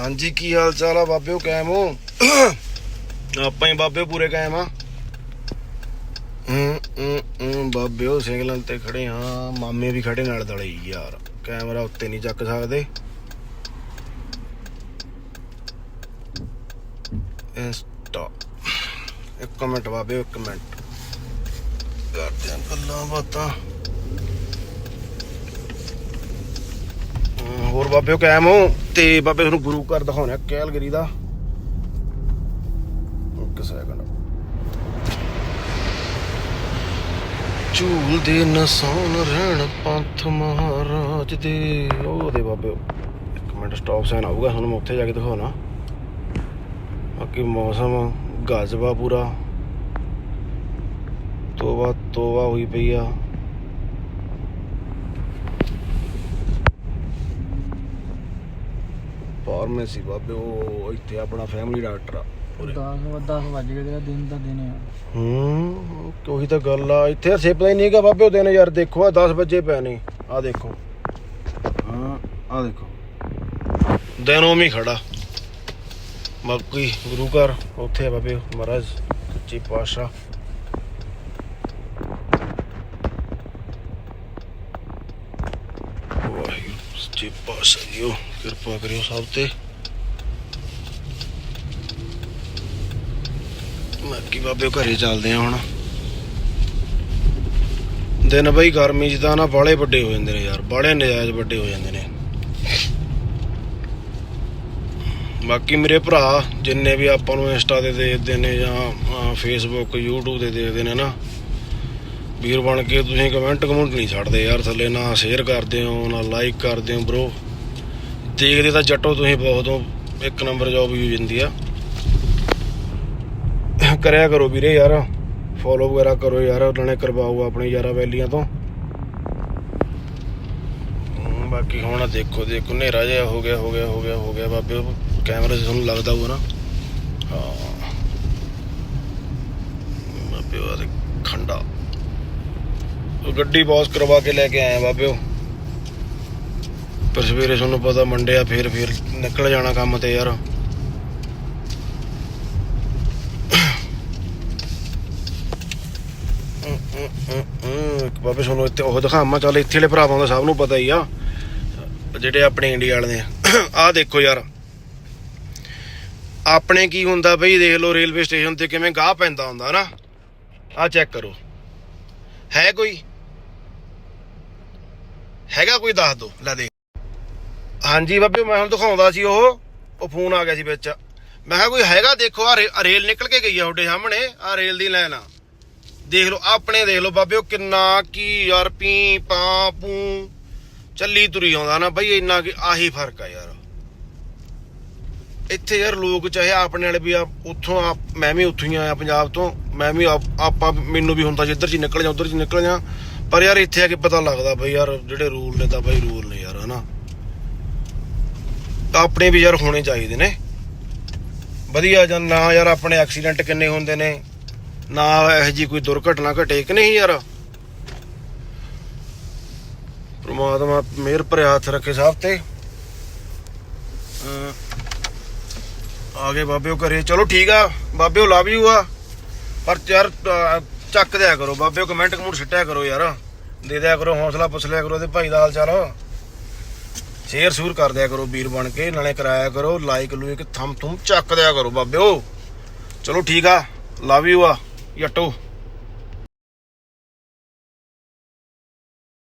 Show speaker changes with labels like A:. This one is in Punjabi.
A: ਹਾਂਜੀ, ਕੀ ਹਾਲ ਚਾਲ ਆ ਬਾਬਿਓ ਕਾਇਮ ਹੋ? ਆਪਾਂ ਹੀ ਬਾਬਿਓ ਪੂਰੇ ਕਾਇਮ ਆ। ਹੂੰ ਬਾਬਿਓ ਸਿੰਗਲਨ ਤੇ ਖੜੇ ਆ। ਮਾਮੇ ਵੀ ਖੜੇ ਨਾਲ ਦਲੇ ਯਾਰ। ਕੈਮਰਾ ਉੱਤੇ ਨਹੀਂ ਚੱਕ ਸਕਦੇ। ਇੰਸਟਾ। ਇੱਕ ਮਿੰਟ ਬਾਬਿਓ ਇੱਕ ਮਿੰਟ। ਕਰਦੇ ਆਂ ਗੱਲਾਂ ਬਾਤਾਂ। ਹੋਰ ਬਾਬਿਓ ਕਾਇਮ ਹੋ? ਤੇ ਬਾਬੇ ਤੁਹਾਨੂੰ ਗੁਰੂ ਘਰ ਦਿਖਾਉਣਾ ਕੈਲਗਰੀ ਦਾ। ਇੱਕ ਸੈਕਿੰਡ ਝੂਲਦੇ ਨਸਾਨ ਰਹਿਣ ਪੰਥ ਮਹਾਰਾਜ ਦੇ। ਉਹਦੇ ਬਾਬਿਓ ਇੱਕ ਮਿੰਟ ਸਟਾਪ ਸਾਈਨ ਆਊਗਾ ਤੁਹਾਨੂੰ ਮੈਂ ਉੱਥੇ ਜਾ ਕੇ ਦਿਖਾਉਣਾ। ਬਾਕੀ ਮੌਸਮ ਗਾਜਵਾ ਪੂਰਾ। ਤੋਬਾ ਤੋਬਾ ਹੋਈ ਪਈ ਆ। ਫਾਰਮੇਸੀ ਬਾਬੇ ਉਹ ਇੱਥੇ ਆਪਣਾ ਫੈਮਿਲੀ ਡਾਕਟਰ ਆ। ਉਰੇ।
B: 10 10 ਵੱਜ ਗਏ ਤੇਰਾ ਦਿਨ ਦਾ ਦਿਨ ਆ।
A: ਹੂੰ ਉਹੀ ਤਾਂ ਗੱਲ ਆ। ਇੱਥੇ ਸਿਪਦਾ ਹੀ ਨਹੀਂਗਾ ਬਾਬੇ ਉਹ ਦਿਨ ਯਾਰ ਦੇਖੋ ਆ 10 ਵਜੇ ਪਏ ਨੇ। ਆ ਦੇਖੋ। ਹਾਂ ਆ ਦੇਖੋ। ਦਿਨ ਉਵੇਂ ਹੀ ਖੜਾ। ਬਾਕੀ ਗੁਰੂ ਘਰ ਉੱਥੇ ਆ ਬਾਬੇ ਮਹਾਰਾਜ ਸੱਚੀ ਪਾਤਸ਼ਾਹ। ਸੱਚੇ ਪਾਤਸ਼ਾਹ ਜੀਓ ਕਿਰਪਾ ਕਰਿਓ ਸਭ ਤੇ। ਬਾਕੀ ਬਾਬੇ ਘਰੇ ਚੱਲਦੇ ਆ ਹੁਣ। ਦਿਨ ਬਈ ਗਰਮੀ ਚ ਤਾਂ ਨਾ ਬਾਲੇ ਵੱਡੇ ਹੋ ਜਾਂਦੇ ਨੇ ਯਾਰ, ਬਾਲੇ ਨਜਾਇਜ਼ ਵੱਡੇ ਹੋ ਜਾਂਦੇ ਨੇ। ਬਾਕੀ ਮੇਰੇ ਭਰਾ ਜਿੰਨੇ ਵੀ ਆਪਾਂ ਨੂੰ ਇੰਸਟਾ ਤੇ ਦੇਖਦੇ ਨੇ ਜਾਂ ਫੇਸਬੁੱਕ YouTube ਤੇ ਦੇਖਦੇ ਨੇ ਨਾ ਵੀਰ ਬਣ ਕੇ ਤੁਸੀਂ ਕਮੈਂਟ ਕਮੈਂਟ ਨਹੀਂ ਛੱਡਦੇ ਯਾਰ, ਥੱਲੇ ਨਾ ਸ਼ੇਅਰ ਕਰਦੇ ਹੋ, ਨਾ ਲਾਈਕ ਕਰਦੇ ਹੋ ਬ్రో ਦੇਖਦੇ ਤਾਂ ਜੱਟੋ ਤੁਸੀਂ ਬਹੁਤ ਹੋ, ਇੱਕ ਨੰਬਰ ਜੌਬ ਹੀ ਜਾਂਦੀ ਆ। ਕਰਿਆ ਕਰੋ ਵੀਰੇ ਯਾਰ ਫੋਲੋ ਵਗੈਰਾ ਕਰੋ ਯਾਰ, ਉਹਨਾਂ ਨੇ ਕਰਵਾਓ ਆਪਣੇ ਯਾਰਾ ਵੈਲੀਆਂ ਤੋਂ। ਬਾਕੀ ਹੁਣ ਦੇਖੋ ਦੇਖੋ, ਹਨੇਰਾ ਜਿਹਾ ਹੋ ਗਿਆ ਹੋ ਗਿਆ ਹੋ ਗਿਆ ਹੋ ਗਿਆ, ਬਾਬੇ ਕੈਮਰੇ 'ਚ ਤੁਹਾਨੂੰ ਲੱਗਦਾ ਹੋਊ ਨਾ। ਹਾਂ। ਬਾਬੇ ਉਹ ਖੰਡਾ। ਗੱਡੀ ਬਾਸ ਕਰਵਾ ਕੇ ਲੈ ਕੇ ਆਏ ਆ ਬਾਬਿਓ ਪਰ ਸਵੇਰੇ ਤੁਹਾਨੂੰ ਪਤਾ ਮੰਡਿਆ ਆ ਫੇਰ ਫੇਰ ਨਿਕਲ ਜਾਣਾ ਕੰਮ ਤੇ ਯਾਰ। ਬਾਬੇ ਸਾਨੂੰ ਇੱਥੇ ਉਹ ਦਿਖਾਵਾਂ, ਚੱਲ ਇੱਥੇ ਵਾਲੇ ਭਰਾਵਾਂ ਦਾ ਸਭ ਨੂੰ ਪਤਾ ਹੀ ਆ। ਜਿਹੜੇ ਆਪਣੇ ਇੰਡੀਆ ਵਾਲੇ ਨੇ। ਆਹ ਦੇਖੋ ਯਾਰ। ਆਪਣੇ ਕੀ ਹੁੰਦਾ ਬਈ, ਦੇਖ ਲਓ ਰੇਲਵੇ ਸਟੇਸ਼ਨ ਤੇ ਕਿਵੇਂ ਗਾਹ ਪੈਂਦਾ ਹੁੰਦਾ ਨਾ। ਆਹ ਚੈੱਕ ਕਰੋ। ਹੈ ਕੋਈ? ਹੈਗਾ ਕੋਈ ਦੱਸ ਦੋ, ਲੈ ਦੇ ਹਾਂਜੀ ਬਾਬੇ, ਮੈਂ ਹੁਣ ਦਿਖਾਉਂਦਾ ਸੀ ਉਹ ਉਹ ਫੋਨ ਆ ਗਿਆ ਸੀ ਵਿੱਚ। ਮੈਂ ਕਿਹਾ ਕੋਈ ਹੈਗਾ, ਦੇਖੋ ਆ ਰੇਲ ਨਿਕਲ ਕੇ ਗਈ ਆ ਤੁਹਾਡੇ ਸਾਹਮਣੇ ਆ ਰੇਲ ਦੀ ਲਾਈਨ ਆ। ਦੇਖ ਲਓ, ਆਪਣੇ ਦੇਖ ਲਓ ਬਾਬਿਓ ਕਿੰਨਾ ਕੀ ਯਾਰ, ਪੀ, ਪਾ, ਪੂ, ਚੱਲੀ ਤੁਰੀ ਆਉਂਦਾ ਨਾ ਬਈ, ਇੰਨਾ ਕਿ ਆਹੀ ਫ਼ਰਕ ਆ ਯਾਰ। ਇੱਥੇ ਯਾਰ ਲੋਕ ਚਾਹੇ ਆਪਣੇ ਵਾਲੇ ਵੀ ਆ, ਉੱਥੋਂ ਆ ਮੈਂ ਵੀ ਉੱਥੋਂ ਹੀ ਆਇਆ ਪੰਜਾਬ ਤੋਂ, ਮੈਂ ਵੀ ਆਪਾਂ ਮੈਨੂੰ ਵੀ ਹੁੰਦਾ ਸੀ ਇੱਧਰ ਜੀ ਨਿਕਲ ਜਾ, ਉੱਧਰ ਜੀ ਨਿਕਲ ਜਾ। ਪਰ ਯਾਰ ਇੱਥੇ ਆ ਕੇ ਪਤਾ ਲੱਗਦਾ ਬਈ ਯਾਰ ਜਿਹੜੇ ਰੂਲ ਨੇ ਤਾਂ ਬਈ ਰੂਲ ਨੇ ਯਾਰ, ਹਨਾ? ਤਾਂ ਆਪਣੇ ਵੀ ਯਾਰ ਹੋਣੇ ਚਾਹੀਦੇ ਨੇ। ਵਧੀਆ ਜਾਂ ਨਾ ਯਾਰ ਆਪਣੇ ਐਕਸੀਡੈਂਟ ਕਿੰਨੇ ਹੁੰਦੇ ਨੇ, ਨਾ ਇਹੋ ਜੀ ਕੋਈ ਦੁਰਘਟਨਾ ਘਟੇ ਕਿ ਨਹੀਂ ਯਾਰ? ਪ੍ਰਮਾਤਮਾ ਮਿਹਰ ਭਰਿਆ ਹੱਥ ਰੱਖੇ ਸਭ ਤੇ। ਅਮ ਆਗੇ ਬਾਬਿਓ ਘਰੇ। ਚਲੋ ਠੀਕ ਆ, ਬਾਬਿਓ ਲਵ ਯੂ ਆ। ਪਰ ਯਾਰ ਚੱਕ ਦਿਆ ਕਰੋ ਬਾਬਿਓ ਕਮੈਂਟ ਕਮੂਟ ਸਿੱਟਿਆ ਕਰੋ ਯਾਰ। ਦੇ ਦਿਆ ਕਰੋ, ਹੌਸਲਾ ਪੁੱਛ ਲਿਆ ਕਰੋ ਤੇ ਭਾਈ ਦਾ ਹਾਲ ਚਾਲ। ਸ਼ੇਅਰ ਸ਼ੂਰ ਕਰ ਦਿਆ ਕਰੋ ਵੀਰ ਬਣ ਕੇ, ਨਾਲੇ ਕਰਾਇਆ ਕਰੋ ਲਾਈਕ ਲੂਇਕ ਥੰਮ ਥੁੰਮ ਚੱਕ ਦਿਆ ਕਰੋ ਬਾਬਿਓ। ਚਲੋ ਠੀਕ ਆ ਲਵ ਯੂ ਆ, ਯੱਟੋ।